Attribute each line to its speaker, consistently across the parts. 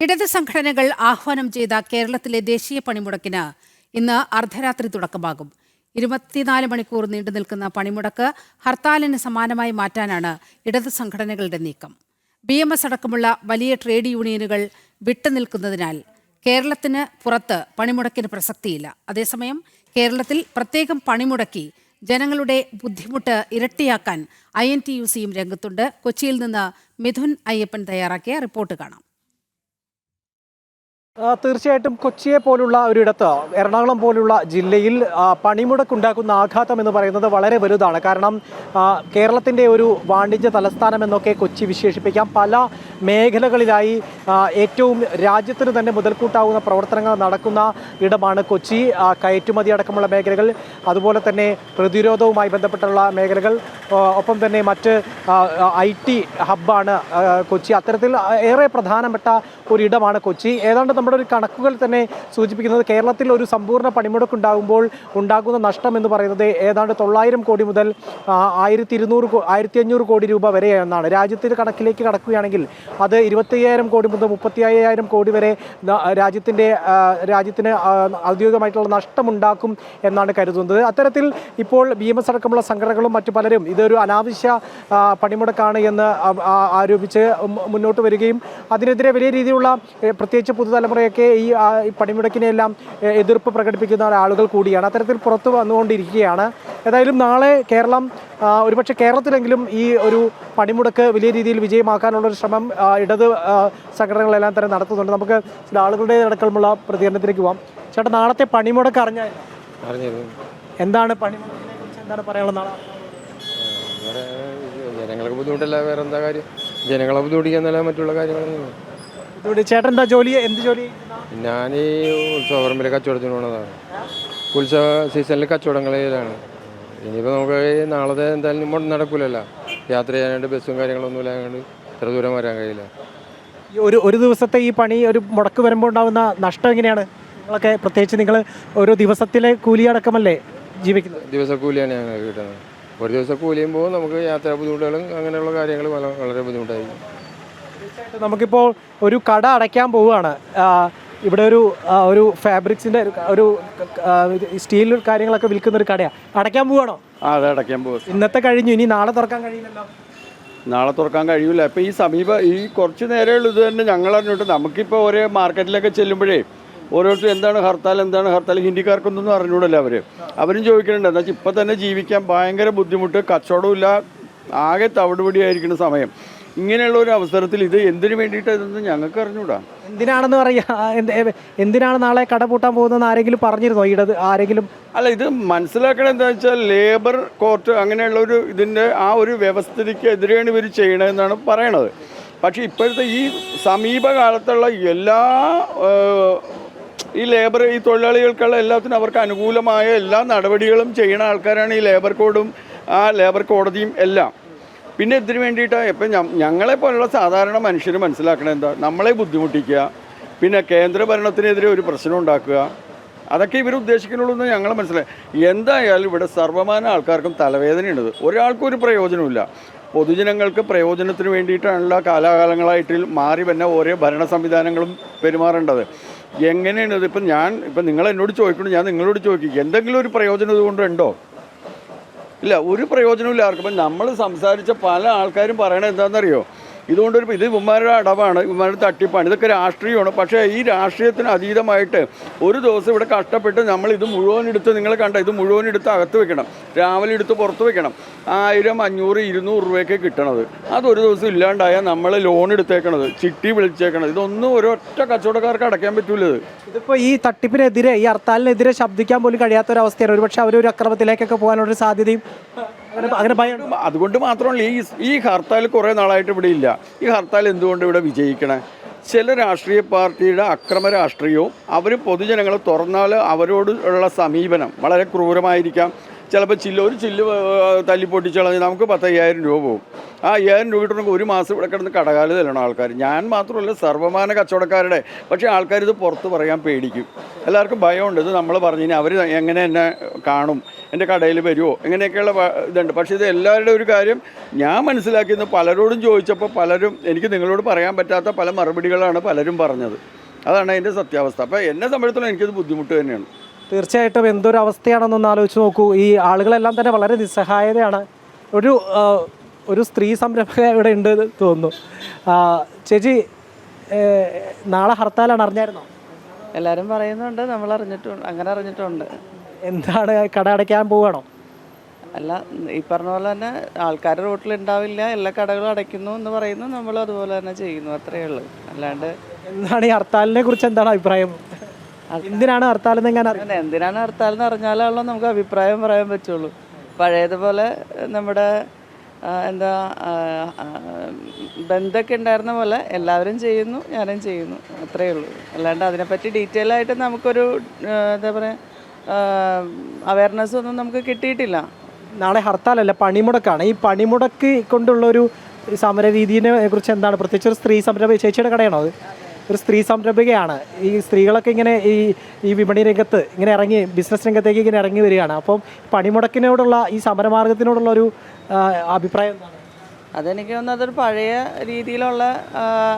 Speaker 1: ഇടത് സംഘടനകൾ ആഹ്വാനം ചെയ്ത കേരളത്തിലെ ദേശീയ പണിമുടക്കിന് ഇന്ന് അർദ്ധരാത്രി തുടക്കമാകും. ഇരുപത്തിനാല് മണിക്കൂർ നീണ്ടു നിൽക്കുന്ന പണിമുടക്ക് ഹർത്താലിന് സമാനമായി മാറ്റാനാണ് ഇടത് സംഘടനകളുടെ നീക്കം. ബി എം എസ് അടക്കമുള്ള വലിയ ട്രേഡ് യൂണിയനുകൾ വിട്ടുനിൽക്കുന്നതിനാൽ കേരളത്തിന് പുറത്ത് പണിമുടക്കിന് പ്രസക്തിയില്ല. അതേസമയം കേരളത്തിൽ പ്രത്യേകം പണിമുടക്കി ജനങ്ങളുടെ ബുദ്ധിമുട്ട് ഇരട്ടിയാക്കാൻ ഐ എൻ ടി യു സിയും രംഗത്തുണ്ട്. കൊച്ചിയിൽ നിന്ന് മിഥുൻ അയ്യപ്പൻ തയ്യാറാക്കിയ റിപ്പോർട്ട് കാണാം.
Speaker 2: തീർച്ചയായിട്ടും കൊച്ചിയെ പോലുള്ള ഒരിടത്ത് എറണാകുളം പോലുള്ള ജില്ലയിൽ പണിമുടക്കുണ്ടാക്കുന്ന ആഘാതം എന്ന് പറയുന്നത് വളരെ വലുതാണ്. കാരണം കേരളത്തിന്റെ ഒരു വാണിജ്യ തലസ്ഥാനം എന്നൊക്കെ കൊച്ചി വിശേഷിപ്പിക്കാം. പല മേഖലകളിലായി ഏറ്റവും രാജ്യത്തിന് തന്നെ മുതൽക്കൂട്ടാവുന്ന പ്രവർത്തനങ്ങൾ നടക്കുന്ന ഇടമാണ് കൊച്ചി. കയറ്റുമതി അടക്കമുള്ള മേഖലകൾ അതുപോലെ തന്നെ പ്രതിരോധവുമായി ബന്ധപ്പെട്ടുള്ള മേഖലകൾ ഒപ്പം തന്നെ മറ്റ് ഐ ടി ഹബ്ബാണ് കൊച്ചി. അത്തരത്തിൽ ഏറെ പ്രധാനപ്പെട്ട ഒരിടമാണ് കൊച്ചി. ഏതാണ്ട് നമ്മുടെ ഒരു കണക്കുകൾ തന്നെ സൂചിപ്പിക്കുന്നത് കേരളത്തിൽ ഒരു സമ്പൂർണ പണിമുടക്കുണ്ടാകുമ്പോൾ ഉണ്ടാകുന്ന നഷ്ടം എന്ന് പറയുന്നത് ഏതാണ്ട് തൊള്ളായിരം കോടി മുതൽ ആയിരത്തി ഇരുന്നൂറ് ആയിരത്തി അഞ്ഞൂറ് കോടി രൂപ വരെ എന്നാണ് രാജ്യത്തിന്റെ കണക്കിലേക്ക് കടക്കുകയാണെങ്കിൽ അത് ഇരുപത്തയ്യായിരം കോടി മുതൽ മുപ്പത്തി അയ്യായിരം കോടി വരെ രാജ്യത്തിന്റെ രാജ്യത്തിന് ഔദ്യോഗികമായിട്ടുള്ള നഷ്ടമുണ്ടാക്കും എന്നാണ് കരുതുന്നത്. അത്തരത്തിൽ ഇപ്പോൾ ബി എം എസ് അടക്കമുള്ള സംഘടനകളും മറ്റു പലരും ഇതൊരു അനാവശ്യ പണിമുടക്കാണ് എന്ന് ആരോപിച്ച് മുന്നോട്ട് വരികയും അതിനെതിരെ വലിയ രീതിയിലുള്ള പ്രത്യേകിച്ച് പുതുതലമുറയൊക്കെ ഈ പണിമുടക്കിനെല്ലാം എതിർപ്പ് പ്രകടിപ്പിക്കുന്ന ആളുകൾ കൂടിയാണ്. അത്തരത്തിൽ പുറത്തു വന്നുകൊണ്ടിരിക്കുകയാണ്. ഏതായാലും നാളെ കേരളം ഒരുപക്ഷെ കേരളത്തിലെങ്കിലും ഈ ഒരു പണിമുടക്ക് വലിയ രീതിയിൽ വിജയമാക്കാനുള്ള ഒരു ശ്രമം ഇടത് സംഘടനകളെല്ലാം തന്നെ നടത്തുന്നുണ്ട്. നമുക്ക് ചില ആളുകളുടെ അടക്കമുള്ള പ്രതികരണത്തിലേക്ക് പോവാം. ചേട്ടാ നാളത്തെ പണിമുടക്ക്
Speaker 3: അറിഞ്ഞ
Speaker 2: എന്താണ് പണിമുടക്കിനെ കുറിച്ച് എന്താണ് പറയാനുള്ളത് നാളെ?
Speaker 3: ജനങ്ങൾക്ക് ബുദ്ധിമുട്ടല്ല വേറെ എന്താ കാര്യം? ജനങ്ങളെ ബുദ്ധിമുട്ടിക്കാന്നല്ല മറ്റുള്ള കാര്യങ്ങളൊന്നും.
Speaker 2: ചേട്ടൻ എന്താ ജോലി? എന്ത് ജോലി
Speaker 3: ഞാൻ ഈ ഉത്സവ പറമ്പിൽ കച്ചവടത്തിന് പോണതാണ്. ഉത്സവ സീസണിൽ കച്ചവടങ്ങളിലാണ് ഇനിയിപ്പോൾ നമുക്ക് നാളത്തെ എന്തായാലും നടക്കൂലല്ലോ. യാത്ര ചെയ്യാനായിട്ട് ബസ്സും കാര്യങ്ങളൊന്നും ഇല്ലാണ്ട് ഇത്ര ദൂരം വരാൻ കഴിയില്ല.
Speaker 2: ഈ ഒരു ഒരു ദിവസത്തെ ഈ പണി ഒരു മുടക്ക് വരുമ്പോൾ ഉണ്ടാകുന്ന നഷ്ടം എങ്ങനെയാണ്? നിങ്ങളൊക്കെ പ്രത്യേകിച്ച് നിങ്ങൾ ഒരു ദിവസത്തിലെ കൂലി അടക്കമല്ലേ ജീവിക്കുന്നത്?
Speaker 3: ദിവസക്കൂലിയാണ് ഞങ്ങൾ കിട്ടുന്നത്. ഒരു ദിവസം കൂലിയും പോകും നമുക്ക് യാത്രാ ബുദ്ധിമുട്ടുകളും അങ്ങനെയുള്ള കാര്യങ്ങൾ വള- വളരെ ബുദ്ധിമുട്ടായിരിക്കും.
Speaker 2: തീർച്ചയായിട്ടും നമുക്കിപ്പോൾ ഒരു കട അടയ്ക്കാൻ പോവുകയാണ്. ആ, ഇവിടെ ഒരു ആ, ഒരു ഫാബ്രിക്സിന്റെ ഒരു ആ, സ്റ്റീൽ കാര്യങ്ങളൊക്കെ വിൽക്കുന്ന ഒരു കടയാണ് അടയ്ക്കാൻ പോവുകയാണോ?
Speaker 4: ആ അത് അടയ്ക്കാൻ പോകും
Speaker 2: ഇന്നത്തെ കഴിഞ്ഞു ഇനി നാളെ തുറക്കാൻ കഴിയില്ലല്ലോ.
Speaker 4: നാളെ തുറക്കാൻ കഴിയില്ല അപ്പോൾ ഈ സമീപ ഈ കുറച്ച് നേരമുള്ളത് തന്നെ ഞങ്ങൾ അറിഞ്ഞിട്ട്. നമുക്കിപ്പോൾ ഒരേ മാർക്കറ്റിലൊക്കെ ചെല്ലുമ്പോഴേ ഓരോരുത്തർ എന്താണ് ഹർത്താൽ എന്താണ് ഹർത്താൽ? ഹിന്ദിക്കാർക്കൊന്നും അറിഞ്ഞൂടല്ലോ അവർ അവരും ചോദിക്കുന്നുണ്ട് എന്താ വെച്ചാൽ ഇപ്പം തന്നെ ജീവിക്കാൻ ഭയങ്കര ബുദ്ധിമുട്ട്. കച്ചവടമില്ല ആകെ തവിടുപടിയായിരിക്കുന്ന സമയം. ഇങ്ങനെയുള്ള ഒരു അവസരത്തിൽ ഇത് എന്തിനു വേണ്ടിയിട്ട് ഞങ്ങൾക്ക് അറിഞ്ഞൂടാ.
Speaker 2: എന്തിനാണെന്ന് പറയാ? എന്തിനാണ് നാളെ കട പൂട്ടാൻ പോകുന്നത് ആരെങ്കിലും പറഞ്ഞിരുന്നോ? ഇടത് ആരെങ്കിലും?
Speaker 4: അല്ല ഇത് മനസ്സിലാക്കണം എന്താ വെച്ചാൽ ലേബർ കോർട്ട് അങ്ങനെയുള്ള ഒരു ഇതിന്റെ ആ ഒരു വ്യവസ്ഥിതിക്ക് എതിരെയാണ് ഇവർ ചെയ്യണതെന്നാണ് പറയണത്. പക്ഷേ ഇപ്പോഴത്തെ ഈ സമീപകാലത്തുള്ള എല്ലാ ഈ ലേബർ ഈ തൊഴിലാളികൾക്കുള്ള എല്ലാത്തിനും അവർക്ക് അനുകൂലമായ എല്ലാ നടപടികളും ചെയ്യുന്ന ആൾക്കാരാണ് ഈ ലേബർ കോഡും ആ ലേബർ കോടതിയും എല്ലാം. പിന്നെ ഇതിന് വേണ്ടിയിട്ടാണ് ഇപ്പം ഞങ്ങളെ പോലുള്ള സാധാരണ മനുഷ്യർ മനസ്സിലാക്കണം എന്താ? നമ്മളെ ബുദ്ധിമുട്ടിക്കുക പിന്നെ കേന്ദ്ര ഭരണത്തിനെതിരെ ഒരു പ്രശ്നം ഉണ്ടാക്കുക. അതൊക്കെ ഇവർ ഉദ്ദേശിക്കുന്നുള്ളൂ എന്ന് ഞങ്ങൾ മനസ്സിലായി എന്തായാലും ഇവിടെ സർവമാന ആൾക്കാർക്കും തലവേദനയുണ്ട്. ഒരാൾക്കും ഒരു പ്രയോജനമില്ല പൊതുജനങ്ങൾക്ക് പ്രയോജനത്തിന് വേണ്ടിയിട്ടാണല്ലോ കാലാകാലങ്ങളായിട്ട് മാറി വന്ന ഓരോ ഭരണ സംവിധാനങ്ങളും പെരുമാറേണ്ടത്. എങ്ങനെയാണ് ഇത് ഇപ്പം ഞാൻ ഇപ്പം നിങ്ങൾ എന്നോട് ചോദിക്കണം ഞാൻ നിങ്ങളോട് ചോദിക്കും. എന്തെങ്കിലും ഒരു പ്രയോജനം ഇതുകൊണ്ടുണ്ടോ ഇല്ല ഒരു പ്രയോജനമില്ല ആർക്കും ഇപ്പം നമ്മൾ സംസാരിച്ച പല ആൾക്കാരും പറയണത് എന്താണെന്നറിയോ? ഇതുകൊണ്ടൊരു ഇത് ഇവന്മാരുടെ അടവാണ് ഇവന്മാരുടെ തട്ടിപ്പാണ്. ഇതൊക്കെ രാഷ്ട്രീയമാണ്. പക്ഷേ ഈ രാഷ്ട്രീയത്തിന് അതീതമായിട്ട് ഒരു ദിവസം ഇവിടെ കഷ്ടപ്പെട്ട് നമ്മൾ ഇത് മുഴുവൻ എടുത്ത് നിങ്ങൾ കണ്ട ഇത് മുഴുവൻ എടുത്ത് അകത്ത് വെക്കണം. രാവിലെ എടുത്ത് പുറത്ത് വെക്കണം. ആയിരം അഞ്ഞൂറ് ഇരുന്നൂറ് രൂപയൊക്കെ കിട്ടണത്. അതൊരു ദിവസം ഇല്ലാണ്ടായാൽ നമ്മൾ ലോൺ എടുത്തേക്കണത് ചിട്ടി വിളിച്ചേക്കണത്. ഇതൊന്നും ഒരൊറ്റ കച്ചവടക്കാർക്ക് അടയ്ക്കാൻ പറ്റൂല ഇത്.
Speaker 2: ഇതിപ്പോൾ ഈ തട്ടിപ്പിനെതിരെ ഈ ഹർത്താലിനെതിരെ ശബ്ദിക്കാൻ പോലും കഴിയാത്ത ഒരു അവസ്ഥയാണ് ഒരുപക്ഷെ അവരൊരു അക്രമത്തിലേക്കൊക്കെ പോകാനുള്ള ഒരു സാധ്യതയും
Speaker 4: അതുകൊണ്ട് മാത്രമല്ല ഈ ഈ ഹർത്താൽ കുറേ നാളായിട്ട് ഇവിടെ ഇല്ല. ഈ ഹർത്താൽ എന്തുകൊണ്ട് ഇവിടെ വിജയിക്കണേ? ചില രാഷ്ട്രീയ പാർട്ടിയുടെ അക്രമ രാഷ്ട്രീയവും അവർ പൊതുജനങ്ങളെ തുറന്നാൽ അവരോട് ഉള്ള സമീപനം വളരെ ക്രൂരമായിരിക്കാം. ചിലപ്പോൾ ചില്ല് ഒരു ചില്ല് തല്ലി പൊട്ടിച്ചളഞ്ഞ് നമുക്ക് പത്തയ്യായിരം രൂപ പോകും ആ അയ്യായിരം രൂപ കിട്ടണമെങ്കിൽ ഒരു മാസം ഇവിടെ കിടന്ന് കടകാൽ തരണം ആൾക്കാർ ഞാൻ മാത്രമല്ല സർവമാന കച്ചവടക്കാരുടെ. പക്ഷേ ആൾക്കാർ ഇത് പുറത്ത് പറയാൻ പേടിക്കും. എല്ലാവർക്കും ഭയമുണ്ട്. ഇത് നമ്മൾ പറഞ്ഞു കഴിഞ്ഞാൽ അവർ എങ്ങനെ എന്നെ കാണും? എന്റെ കടയിൽ വരുമോ ഇങ്ങനെയൊക്കെയുള്ള ഇതുണ്ട്. പക്ഷേ ഇത് എല്ലാവരുടെ ഒരു കാര്യം ഞാൻ മനസ്സിലാക്കിയെന്ന് പലരോടും ചോദിച്ചപ്പോൾ പലരും എനിക്ക് നിങ്ങളോട് പറയാൻ പറ്റാത്ത പല മറുപടികളാണ് പലരും പറഞ്ഞത്. അതാണ് അതിന്റെ സത്യാവസ്ഥ. അപ്പോൾ എന്നെ സംബന്ധിച്ചിടത്തോളം എനിക്കത് ബുദ്ധിമുട്ട് തന്നെയാണ്.
Speaker 2: തീർച്ചയായിട്ടും എന്തൊരു അവസ്ഥയാണെന്നൊന്ന് ആലോചിച്ച് നോക്കൂ. ഈ ആളുകളെല്ലാം തന്നെ വളരെ നിസ്സഹായതയാണ്. ഒരു ഒരു സ്ത്രീ സംരംഭക ഇവിടെ ഉണ്ട് എന്ന് തോന്നുന്നു. ചേച്ചി നാളെ ഹർത്താലാണ് അറിഞ്ഞായിരുന്നോ?
Speaker 5: എല്ലാവരും പറയുന്നുണ്ട്. നമ്മൾ അറിഞ്ഞിട്ടുണ്ട്. അങ്ങനെ അറിഞ്ഞിട്ടുണ്ട്.
Speaker 2: എന്താണ് കട അടയ്ക്കാൻ പോവാണോ
Speaker 5: അല്ല ഈ പറഞ്ഞ പോലെ തന്നെ ആൾക്കാർ റോട്ടിൽ ഉണ്ടാവില്ല എല്ലാ കടകളും അടയ്ക്കുന്നു എന്ന് പറയുന്നു നമ്മൾ അതുപോലെ തന്നെ ചെയ്യുന്നു അത്രയേ ഉള്ളൂ. അല്ലാണ്ട്
Speaker 2: എന്താണ് ഈ ഹർത്താലിനെ കുറിച്ച് എന്താണ് അഭിപ്രായം? എന്തിനാണ് ഹർത്താൽ എന്ന് എങ്ങനെ അറിയാം?
Speaker 5: എന്തിനാണ് ഹർത്താൽ എന്ന് അറിഞ്ഞാലാണല്ലോ നമുക്ക് അഭിപ്രായം പറയാൻ പറ്റുള്ളൂ. പഴയതുപോലെ നമ്മുടെ എന്താ ബന്ധമൊക്കെ ഉണ്ടായിരുന്ന പോലെ എല്ലാവരും ചെയ്യുന്നു ഞാനും ചെയ്യുന്നു അത്രയേ ഉള്ളൂ. അല്ലാണ്ട് അതിനെപ്പറ്റി ഡീറ്റെയിൽ ആയിട്ട് നമുക്കൊരു എന്താ പറയുക അവയർനെസ് ഒന്നും നമുക്ക് കിട്ടിയിട്ടില്ല.
Speaker 2: നാളെ ഹർത്താലല്ല പണിമുടക്കാണ്. ഈ പണിമുടക്ക് കൊണ്ടുള്ള ഒരു സമര രീതിയെ കുറിച്ച് എന്താണ്? പ്രത്യേകിച്ച് ഒരു സ്ത്രീ സംരംഭ ചേച്ചിയുടെ കടയാണോ അത്? ഒരു സ്ത്രീ സംരംഭകയാണ്. ഈ സ്ത്രീകളൊക്കെ ഇങ്ങനെ ഈ ഈ വിപണി രംഗത്ത് ഇങ്ങനെ ഇറങ്ങി ബിസിനസ് രംഗത്തേക്ക് ഇങ്ങനെ ഇറങ്ങി വരികയാണ്. അപ്പം പണിമുടക്കിനോടുള്ള ഈ സമരമാർഗത്തിനോടുള്ള ഒരു അഭിപ്രായം എന്താണ്?
Speaker 5: അതെനിക്ക് തോന്നുന്നത് അതൊരു പഴയ രീതിയിലുള്ള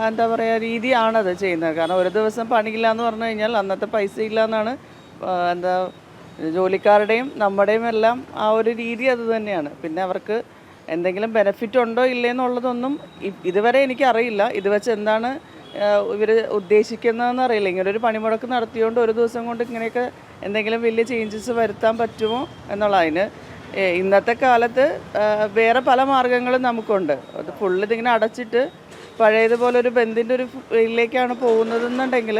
Speaker 5: എന്താ പറയുക രീതിയാണത് ചെയ്യുന്നത്. കാരണം ഒരു ദിവസം പണിയില്ല എന്ന് പറഞ്ഞു കഴിഞ്ഞാൽ അന്നത്തെ പൈസ ഇല്ല എന്നാണ് എന്താ ജോലിക്കാരുടെയും നമ്മുടെയും എല്ലാം ആ ഒരു രീതി അത് തന്നെയാണ്. പിന്നെ അവർക്ക് എന്തെങ്കിലും ബെനഫിറ്റ് ഉണ്ടോ ഇല്ലേ എന്നുള്ളതൊന്നും ഇ- ഇതുവരെ എനിക്കറിയില്ല. ഇത് വെച്ച് എന്താണ് ഇവർ ഉദ്ദേശിക്കുന്നതെന്ന് അറിയില്ല. ഇങ്ങനെ ഒരു പണിമുടക്ക് നടത്തിയോണ്ട് ഒരു ദിവസം കൊണ്ട് ഇങ്ങനെയൊക്കെ എന്തെങ്കിലും വലിയ ചേഞ്ചസ് വരുത്താൻ പറ്റുമോ എന്നുള്ള അതിന് ഇന്നത്തെ കാലത്ത് വേറെ പല മാർഗങ്ങളും നമുക്കുണ്ട്. അത് ഫുള്ള് ഇതിങ്ങനെ അടച്ചിട്ട് പഴയതുപോലെ ഒരു ബന്ധിന്റെ ഒരു ഇതിലേക്കാണ് പോകുന്നതെന്നുണ്ടെങ്കിൽ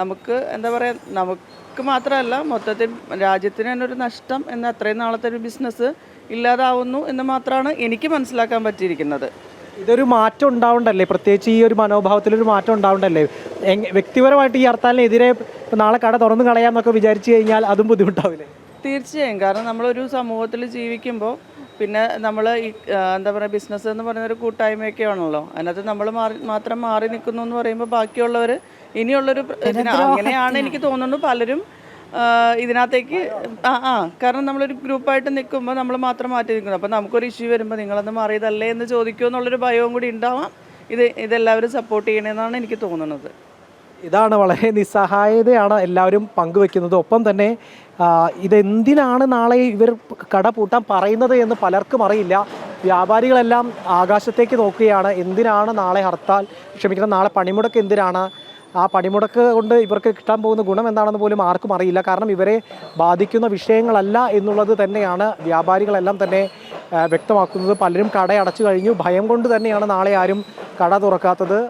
Speaker 5: നമുക്ക് എന്താ പറയുക നമുക്ക് മാത്രമല്ല മൊത്തത്തിൽ രാജ്യത്തിന് തന്നെ ഒരു നഷ്ടം എന്ന അത്രയും നാളത്തെ ഒരു ബിസിനസ് ഇല്ലാതാവുന്നു എന്ന് മാത്രമാണ് എനിക്ക് മനസ്സിലാക്കാൻ പറ്റിയിരിക്കുന്നത്.
Speaker 2: ഇതൊരു മാറ്റം ഉണ്ടാവണ്ടല്ലേ? പ്രത്യേകിച്ച് ഈ ഒരു മനോഭാവത്തിലൊരു മാറ്റം ഉണ്ടാവണ്ടല്ലേ? വ്യക്തിപരമായിട്ട് ഈ ഹർത്താലിനെതിരെ നാളെ കട തുറന്നു കളയാമെന്നൊക്കെ വിചാരിച്ചു കഴിഞ്ഞാൽ അതും ബുദ്ധിമുട്ടാവില്ലേ?
Speaker 5: തീർച്ചയായും. കാരണം നമ്മളൊരു സമൂഹത്തിൽ ജീവിക്കുമ്പോൾ പിന്നെ നമ്മൾ ഈ എന്താ പറയുക ബിസിനസ് എന്ന് പറയുന്ന ഒരു കൂട്ടായ്മയൊക്കെ ആണല്ലോ. അതിനകത്ത് നമ്മൾ മാറി മാത്രം മാറി നിൽക്കുന്നു എന്ന് പറയുമ്പോൾ ബാക്കിയുള്ളവർ ഇനിയുള്ളൊരു അങ്ങനെയാണ് എനിക്ക് തോന്നുന്നു പലരും ആ, ഇതിനകത്തേക്ക് ആ ആ കാരണം നമ്മളൊരു ഗ്രൂപ്പായിട്ട് നിൽക്കുമ്പോൾ നമ്മൾ മാത്രം മാറ്റി നിൽക്കുന്നു അപ്പോൾ നമുക്കൊരു ഇഷ്യൂ വരുമ്പോൾ നിങ്ങളൊന്ന് മാറിയതല്ലേ എന്ന് ചോദിക്കുമോ എന്നുള്ളൊരു ഭയവും കൂടി ഉണ്ടാവാം. ഇത് ഇതെല്ലാവരും സപ്പോർട്ട് ചെയ്യണമെന്നാണ് എനിക്ക് തോന്നുന്നത്.
Speaker 2: ഇതാണ് വളരെ നിസ്സഹായതയാണ് എല്ലാവരും പങ്കുവെക്കുന്നത്. ഒപ്പം തന്നെ ഇതെന്തിനാണ് നാളെ ഇവർ കട പൂട്ടാൻ പറയുന്നത് എന്ന് പലർക്കും അറിയില്ല. വ്യാപാരികളെല്ലാം ആകാശത്തേക്ക് നോക്കുകയാണ്. എന്തിനാണ് നാളെ ഹർത്താൽ? ക്ഷമിക്കണം നാളെ പണിമുടക്ക് എന്തിനാണ്? ആ പണിമുടക്ക് കൊണ്ട് ഇവർക്ക് കിട്ടാൻ പോകുന്ന ഗുണം എന്താണെന്ന് പോലും ആർക്കും അറിയില്ല. കാരണം ഇവരെ ബാധിക്കുന്ന വിഷയങ്ങളല്ല എന്നുള്ളത് തന്നെയാണ് വ്യാപാരികളെല്ലാം തന്നെ വ്യക്തമാക്കുന്നത്. പലരും കട അടച്ചു കഴിഞ്ഞു. ഭയം കൊണ്ട് തന്നെയാണ് നാളെ ആരും കട തുറക്കാത്തത്.